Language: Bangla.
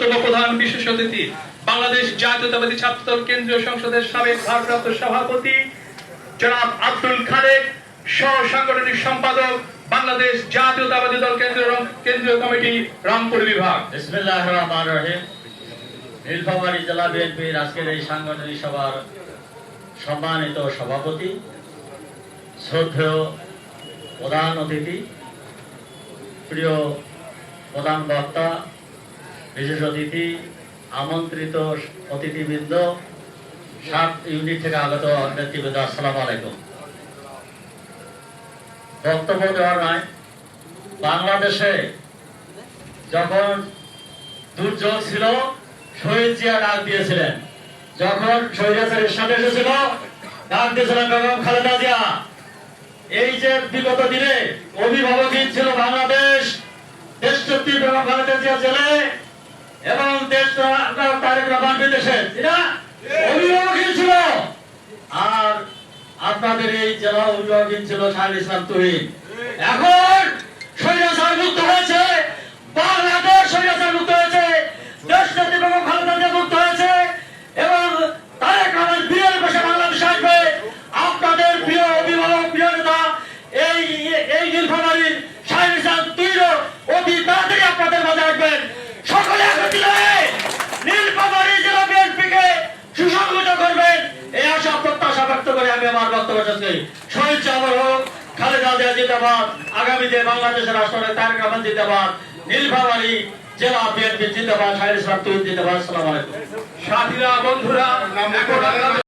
প্রধান বিশেষ অতিথি, বাংলাদেশ জাতীয়তাবাদী ছাত্রদল কেন্দ্রীয় সংসদের সাবেক ভারপ্রাপ্ত সভাপতি জনাব আব্দুল খালেক, সহ সাংগঠনিক সম্পাদক বাংলাদেশ জাতীয়তাবাদী দল কেন্দ্রীয় কেন্দ্রীয় কমিটি, রংপুর বিভাগ। নীলফামারী জেলা বিএনপির আজকের এই সাংগঠনিক সভার সম্মানিত সভাপতি, শ্রদ্ধেয় প্রধান অতিথি, প্রিয় প্রধান বক্তা বিশেষ অতিথি, আমন্ত্রিত অতিথিবৃন্দ, সাত ইউনিট থেকে আগত নেতৃবৃন্দ, আসসালামু আলাইকুম। বক্তব্য দেওয়ার নয় বাংলাদেশে যখন দুর্যোগ ছিল, শহীদ জিয়া ডাক দিয়েছিলেন। যখন শহীদের সাথে এসেছিল, ডাক দিয়েছিলেন বেগম খালেদা জিয়া। এই যে বিগত দিনে অভিভাবকহীন ছিল বাংলাদেশ দেশনেত্রী বেগম খালেদা জিয়া জেলে এবং দেশ তারেক রহমান বিদেশে? অভিভাবকহীন ছিল। আর আপনাদের এই জেলা অভিভাবকহীন ছিল শাহিল ইসলাম এখন সৈন্য মুক্ত হয়েছে বাংলাদেশ স্বৈরাচার মুক্ত হয়েছে দেশ নেত্রী বেগম খালেদা জিয়া মুক্ত হয়েছে এবং তারেক রহমান বিয়ের বসে বাংলাদেশে আসবে আপনাদের প্রিয় অভিভাবক প্রিয় নেতা এই এই নীলফামারীর শাহিল ইসলাম তুহিনও অতি তাড়াতাড়ি আপনাদের মাঝে আসবেন সকলে একত্রিত হয়ে নীলফামারী জেলা বিএনপিকে সুসংগত করবেন এই আশা প্রত্যাশা ব্যক্ত করে আমি আমার বক্তব্য শেষ করি শহীদ চাবর হোক খালেদা জিয়া জিন্দাবাদ আগামীতে বাংলাদেশের রাষ্ট্রপতি তারেক রহমান জিন্দাবাদ নীলফামারী জেলা বিএনপি জিন্দাবাদ সাহেব ইসলাম জিন্দাবাদ সালাম আলাইকুম। সাথীরা বন্ধুরা